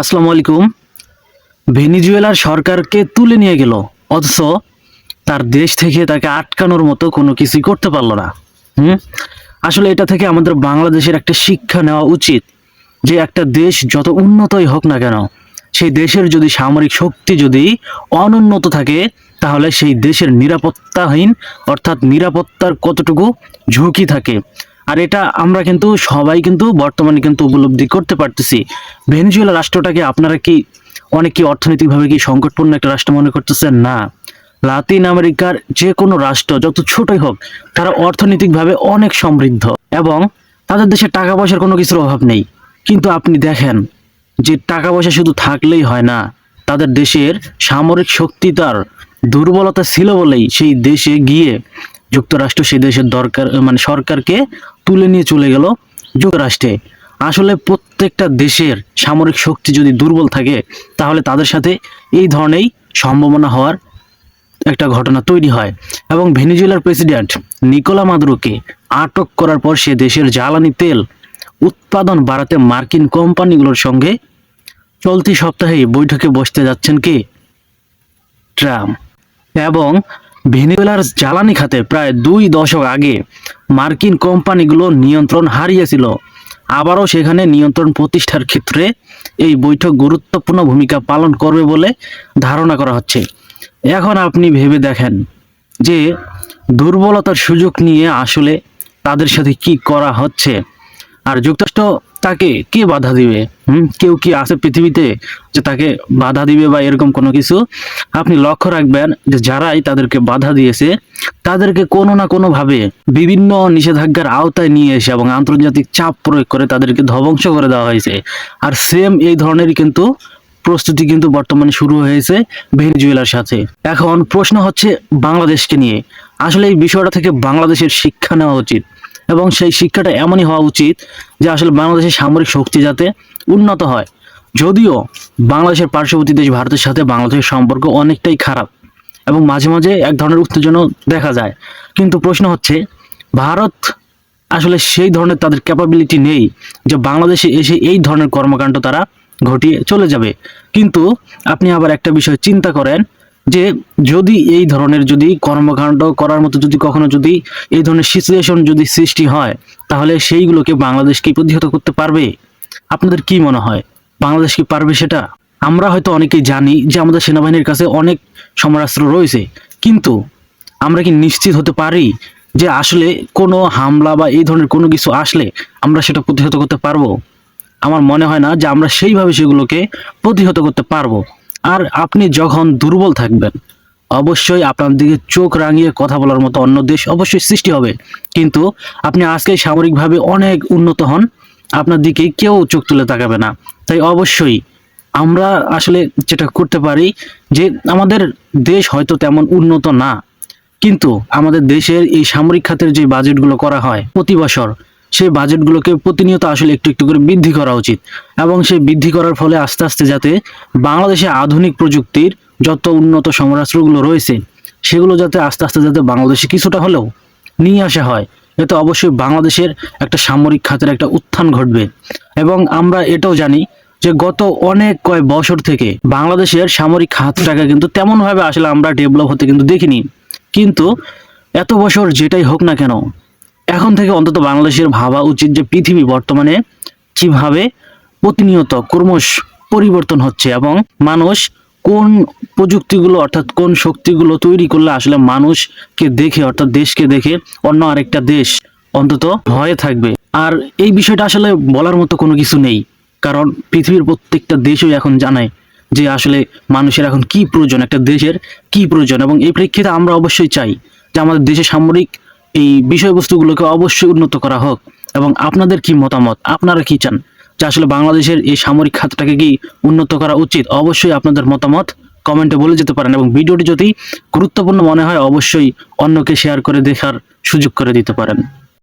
আসসালামু আলাইকুম। ভেনিজুয়েলার সরকারকে তুলে নিয়ে গেল, অথচ তার দেশ থেকে তাকে আটকানোর মতো কোনো কিছুই করতে পারল না। হুম? আসলে এটা থেকে আমাদের বাংলাদেশের একটা শিক্ষা নেওয়া উচিত যে একটা দেশ যত উন্নতই হোক না কেন, সেই দেশের যদি সামরিক শক্তি যদি অনুন্নত থাকে, তাহলে সেই দেশের নিরাপত্তাহীন অর্থাৎ নিরাপত্তার কতটুকু ঝুঁকি থাকে আর এটা আমরা কিন্তু সবাই কিন্তু বর্তমানে কিন্তু উপলব্ধি করতে পারতেছি। ভেনেজুয়েলা রাষ্ট্রটাকে আপনারা কি অনেক কি অর্থনৈতিকভাবে কি সংকটপূর্ণ একটা রাষ্ট্র মনে করতেছেন? না। লাতিন আমেরিকার যে কোনো রাষ্ট্র, যত ছোটই হোক, তারা অর্থনৈতিকভাবে অনেক সমৃদ্ধ এবং তাদের দেশে টাকা পয়সার কোনো কিছুর অভাব নেই। কিন্তু আপনি দেখেন যে টাকা পয়সা শুধু থাকলেই হয় না, তাদের দেশের সামরিক শক্তি তার দুর্বলতা ছিল বলেই সেই দেশে গিয়ে যুক্তরাষ্ট্র সেই দেশের দরকার মানে সরকারকে তুলে নিয়ে চলে গেল যুক্তরাষ্ট্রে। আসলে প্রত্যেকটা দেশের সামরিক শক্তি যদি দুর্বল থাকে, তাহলে তাদের সাথে এই ধরনেরই সম্ভাবনা হওয়ার একটা ঘটনা তৈরি হয়। এবং ভেনিজুয়েলার প্রেসিডেন্ট নিকোলা মাদুরোকে আটক করার পর সে দেশের জ্বালানি তেল উৎপাদন বাড়াতে মার্কিন কোম্পানিগুলোর সঙ্গে চলতি সপ্তাহে বৈঠকে বসতে যাচ্ছেন কে? ট্রাম্প। এবং ভেনিজুয়েলার জ্বালানি খাতে প্রায় দুই দশক আগে মার্কিন কোম্পানিগুলো নিয়ন্ত্রণ হারিয়েছিল। আবারও সেখানে নিয়ন্ত্রণ প্রতিষ্ঠার ক্ষেত্রে এই বৈঠক গুরুত্বপূর্ণ ভূমিকা পালন করবে বলে ধারণা করা হচ্ছে। এখন আপনি ভেবে দেখেন যে দুর্বলতার সুযোগ নিয়ে আসলে তাদের সাথে কি করা হচ্ছে। আর যুক্তরাষ্ট্র তাকে কে বাধা দিবে? হুম? কেউ কি আছে পৃথিবীতে যে তাকে বাধা দিবে বা এরকম কোনো কিছু? আপনি লক্ষ্য রাখবেন যে যারাই তাদেরকে বাধা দিয়েছে, তাদেরকে কোনো না কোনোভাবে বিভিন্ন নিষেধাজ্ঞার আওতায় নিয়ে এসে এবং আন্তর্জাতিক চাপ প্রয়োগ করে তাদেরকে ধ্বংস করে দেওয়া হয়েছে। আর সেম এই ধরনেরই কিন্তু প্রস্তুতি কিন্তু বর্তমানে শুরু হয়েছে ভেনিজুয়েলার সাথে। এখন প্রশ্ন হচ্ছে বাংলাদেশকে নিয়ে। আসলে এই বিষয়টা থেকে বাংলাদেশের শিক্ষা নেওয়া উচিত। এবং সেই শিক্ষাটা এমনই হওয়া উচিত যে আসলে বাংলাদেশের সামরিক শক্তি যাতে উন্নত হয়। যদিও বাংলাদেশের পার্শ্ববর্তী দেশ ভারতের সাথে বাংলাদেশের সম্পর্ক অনেকটাই খারাপ এবং মাঝে মাঝে এক ধরনের উত্তেজনাও দেখা যায়। কিন্তু প্রশ্ন হচ্ছে, ভারত আসলে সেই ধরনের তাদের ক্যাপাবিলিটি নেই যে বাংলাদেশে এসে এই ধরনের কর্মকাণ্ড তারা ঘটিয়ে চলে যাবে। কিন্তু আপনি আবার একটা বিষয় চিন্তা করেন যে যদি এই ধরনের যদি কর্মকাণ্ড করার মতো যদি কখনো যদি এই ধরনের সিচুয়েশন যদি সৃষ্টি হয়, তাহলে সেইগুলোকে বাংলাদেশ কি প্রতিহত করতে পারবে? আপনাদের কি মনে হয়? বাংলাদেশ কি পারবে সেটা? আমরা হয়তো অনেকেই জানি যে আমাদের সেনাবাহিনীর কাছে অনেক সমরাস্ত্র রয়েছে, কিন্তু আমরা কি নিশ্চিত হতে পারি যে আসলে কোনো হামলা বা এই ধরনের কোনো কিছু আসলে আমরা সেটা প্রতিহত করতে পারব? আমার মনে হয় না যে আমরা সেইভাবে সেগুলোকে প্রতিহত করতে পারব। আর আপনি যখন দুর্বল থাকবেন, অবশ্যই আপনার দিকে চোখ রাঙিয়ে কথা বলার মতো অন্য দেশ অবশ্যই সৃষ্টি হবে। কিন্তু আপনি আজকে সামরিকভাবে অনেক উন্নত হন, আপনার দিকে কেউ চোখ তুলে তাকাবে না। তাই অবশ্যই আমরা আসলে যেটা করতে পারি যে আমাদের দেশ হয়তো তেমন উন্নত না, কিন্তু আমাদের দেশের এই সামরিক খাতের যে বাজেটগুলো করা হয় প্রতি বছর সেই বাজেটগুলোকে প্রতিনিয়ত আসলে একটু একটু করে বৃদ্ধি করা উচিত। এবং সেই বৃদ্ধি করার ফলে আস্তে আস্তে যাতে বাংলাদেশে আধুনিক প্রযুক্তির যত উন্নত সমরাস্ত্রগুলো রয়েছে, সেগুলো যাতে আস্তে আস্তে যাতে বাংলাদেশে কিছুটা হলেও নিয়ে আসা হয়, এতে অবশ্যই বাংলাদেশের একটা সামরিক খাতের একটা উত্থান ঘটবে। এবং আমরা এটাও জানি যে গত অনেক কয় বছর থেকে বাংলাদেশের সামরিক খাতটাকে কিন্তু তেমনভাবে আসলে আমরা ডেভেলপ হতে কিন্তু দেখিনি। কিন্তু এত বছর যেটাই হোক না কেন এখন থেকে অন্তত বাংলাদেশের ভাবা উচিত যে পৃথিবী বর্তমানে কীভাবে প্রতিনিয়ত ক্রমশ পরিবর্তন হচ্ছে এবং মানুষ কোন প্রযুক্তিগুলো অর্থাৎ কোন শক্তিগুলো তৈরি করলে আসলে মানুষকে দেখে অর্থাৎ দেশকে দেখে অন্য আরেকটা দেশ অন্তত ভয়ে থাকবে। আর এই বিষয়টা আসলে বলার মতো কোনো কিছু নেই, কারণ পৃথিবীর প্রত্যেকটা দেশই এখন জানায় যে আসলে মানুষের এখন কি প্রয়োজন, একটা দেশের কি প্রয়োজন এবং এই প্রেক্ষিতে আমরা অবশ্যই চাই যে আমাদের দেশের সামরিক এই বিষয়বস্তুগুলোকে অবশ্যই উন্নত করা হোক। এবং আপনাদের কি মতামত? আপনারা কি চান? যে আসলে বাংলাদেশের এই সামরিক খাতটাকে কি উন্নত করা উচিত? অবশ্যই আপনাদের মতামত কমেন্টে বলে যেতে পারেন এবং ভিডিওটি যদি গুরুত্বপূর্ণ মনে হয়, অবশ্যই অন্যকে শেয়ার করে দেখার সুযোগ করে দিতে পারেন।